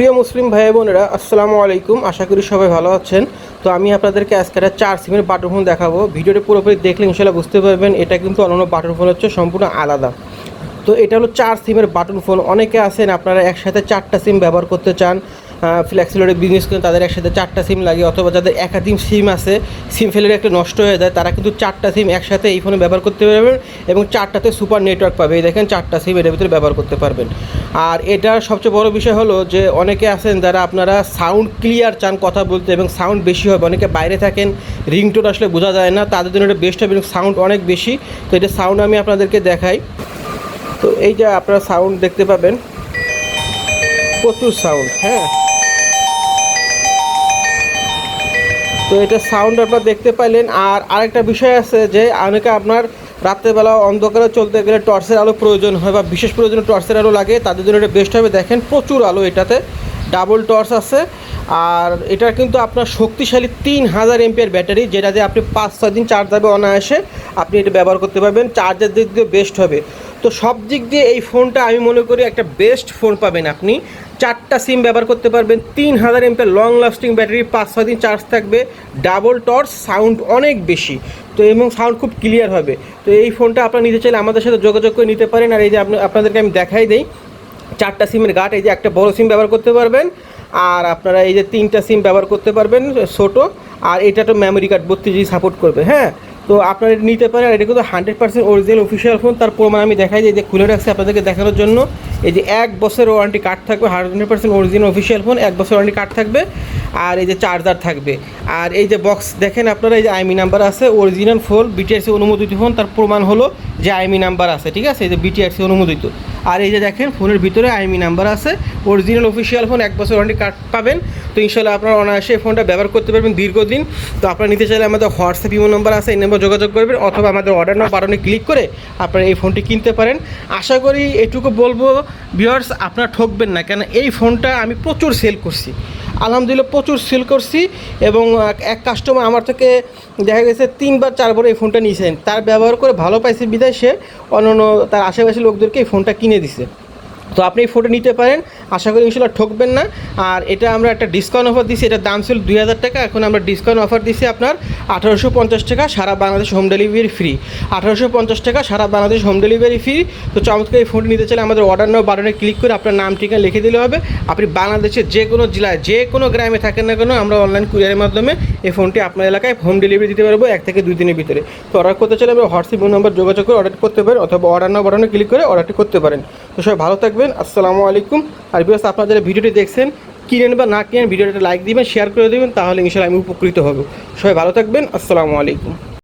প্রিয় মুসলিম ভাই বোনেরা, আসসালামু আলাইকুম। আশা করি সবাই ভালো আছেন। তো আমি আপনাদেরকে আজকে একটা চার সিমের বাটন ফোন দেখাবো। ভিডিওটি পুরোপুরি দেখলে ইনশাল্লাহ বুঝতে পারবেন, এটা কিন্তু অন্য বাটারফোন ফোন হচ্ছে সম্পূর্ণ আলাদা। তো এটা হলো চার সিমের বাটন ফোন অনেকে আছেন, আপনারা একসাথে চারটা সিম ব্যবহার করতে চান। ফ্লেক্সিলোডে বিজনেস করেন তাদের একসাথে চারটা সিম লাগে অথবা যাদের একাধিক সিম আছে সিম ফেলে একটা নষ্ট হয়ে যায়, তারা কিন্তু চারটা সিম একসাথে এই ফোনে ব্যবহার করতে পারবেন এবং চারটাতে সুপার নেটওয়ার্ক পাবে। এই দেখেন, চারটা সিম এটার ভিতরে ব্যবহার করতে পারবেন। আর এটার সবচেয়ে বড় বিষয় হলো যে, অনেকে আছেন যারা আপনারা সাউন্ড ক্লিয়ার চান কথা বলতে এবং সাউন্ড বেশি হবে। অনেকে বাইরে থাকেন রিংটোন আসলে বোঝা যায় না, তাদের জন্য এটা বেস্ট হবে এবং সাউন্ড অনেক বেশি। তো এটা সাউন্ড আমি আপনাদেরকে দেখাই। তো এই যে আপনারা সাউন্ড দেখতে পাবেন, প্রচুর সাউন্ড হ্যাঁ। তো এটা সাউন্ড আপনারা দেখতে পাইলেন। আর আরেকটা বিষয় আছে যে, অনেকে আপনার রাত্রেবেলা অন্ধকারে চলতে গেলে টর্চের আলো প্রয়োজন হয় বা বিশেষ প্রয়োজনে টর্চের আলো লাগে, তাদের জন্য এটা বেস্ট হবে। দেখেন, প্রচুর আলো এটাতে। ডাবল টর্চ আছে। আর এটা কিন্তু আপনার শক্তিশালী তিন হাজার এমপিয়ার ব্যাটারি যেটা দিয়ে আপনি পাঁচ, ছয় দিন চার্জ যাবে অনায়াসে। আপনি এটা ব্যবহার করতে পারবেন। চার্জের দিক দিয়ে বেস্ট হবে। তো সব দিক দিয়ে এই ফোনটা আমি মনে করি একটা বেস্ট ফোন পাবেন আপনি। চারটা সিম ব্যবহার করতে পারবেন। তিন হাজার এমপিয়ার লং লাস্টিং ব্যাটারি পাঁচ, ছয় দিন চার্জ থাকবে। ডাবল টর্চ সাউন্ড অনেক বেশি। তো এবং সাউন্ড খুব ক্লিয়ার হবে। তো এই ফোনটা আপনারা নিতে চাইলে আমাদের সাথে যোগাযোগ করে নিতে পারেন। আর এই যে আপনি, আপনাদেরকে আমি দেখাই দিই, চারটা সিমের গাট, এই যে একটা বড় সিম ব্যবহার করতে পারবেন। আর আপনারা এই যে তিনটা সিম ব্যবহার করতে পারবেন ছোটো। আর এটা তো মেমোরি কার্ড বত্রিশ জিবি সাপোর্ট করবে হ্যাঁ? তো আপনারা নিতে পারেন, আর এটা কিন্তু hundred percent original official phone তার প্রমাণ আমি দেখাই যে খুলে রাখছি আপনাদেরকে দেখানোর জন্য। এই যে এক বছর ওয়ারেন্টি কার্ড থাকবে hundred percent original official phone এক বছর ওয়ারেন্টি কার্ড থাকবে, আর এই যে চার্জার থাকবে। আর এই যে বক্স দেখেন আপনারা, এই যে আইমি নাম্বার আছে অরিজিনাল ফোন বিটিআরসি অনুমোদিত ফোন তার প্রমাণ হলো যে আইমি নাম্বার আছে, ঠিক আছে? এই যে বিটিআরসি অনুমোদিত। আর এই যে দেখেন, ফোনের ভিতরে আইমি নাম্বার আছে। অরিজিনাল অফিসিয়াল ফোন এক বছর ওয়ারেন্টি কার্ড পাবেন। তো ইনশাল্লাহ আপনারা অনায়াসে এই ফোনটা ব্যবহার করতে পারবেন দীর্ঘদিন। তো আপনারা নিতে চাইলে আমাদের হোয়াটসঅ্যাপ ইমো নাম্বার আছে, এই নাম্বার যোগাযোগ করবেন, অথবা আমাদের অর্ডার নাও বাটনে ক্লিক করে আপনারা এই ফোনটি কিনতে পারেন। আশা করি এটুকু বলব ভিওয়ার্স আপনারা ঠকবেন না, কেন এই ফোনটা আমি প্রচুর সেল করছি। আলহামদুলিল্লাহ প্রচুর সেল করছি এবং এক কাস্টমার আমার থেকে দেখা গেছে তিনবার, চারবার এই ফোনটা নিয়েছেন। তার ব্যবহার করে ভালো পাইছে বিদায় সে। অন্য তার আশেপাশের লোকদেরকে এই ফোনটা কিনে দিছে। তো আপনি এই ফোনটা নিতে পারেন। আশা করি ইনশাল্লাহ ঠকবেন না। আর এটা আমরা একটা ডিসকাউন্ট অফার দিছি, এটার দাম ছিল দুই হাজার টাকা, এখন আমরা ডিসকাউন্ট অফার দিছি আপনার আঠারোশো পঞ্চাশ টাকা, সারা বাংলাদেশ হোম ডেলিভারি ফ্রি আঠারোশো পঞ্চাশ টাকা, সারা বাংলাদেশ হোম ডেলিভারি ফ্রি তো চমৎকার এই ফোনটি নিতে চাইলে আমাদের অর্ডার নাও বাটনে ক্লিক করে আপনার নাম, ঠিকানা লিখে দিলে হবে। আপনি বাংলাদেশের যে কোনো জেলায়, যে কোনো গ্রামে থাকেন না কেন, আমরা অনলাইন কুরিয়ারের মাধ্যমে এই ফোনটি আপনার এলাকায় হোম ডেলিভারি দিতে পারব এক থেকে দুই দিনের ভিতরে। তো অর্ডার করতে চাইলে আমরা হোয়াটসঅ্যাপ নম্বর যোগাযোগ করে অর্ডার করতে পারেন, অথবা অর্ডার নাও বাটনে ক্লিক করে অর্ডারটি করতে পারেন। তো সবাই ভালো থাকবেন, আসসালামু আলাইকুম, আর বিকজ আপনারা যারা ভিডিওটি দেখছেন, কিনেন বা না কিনেন ভিডিওটা লাইক দিবেন শেয়ার করে দেবেন, তাহলে ইনশাল্লাহ আমি উপকৃত হব। সবাই ভালো থাকবেন, আসসালামু আলাইকুম।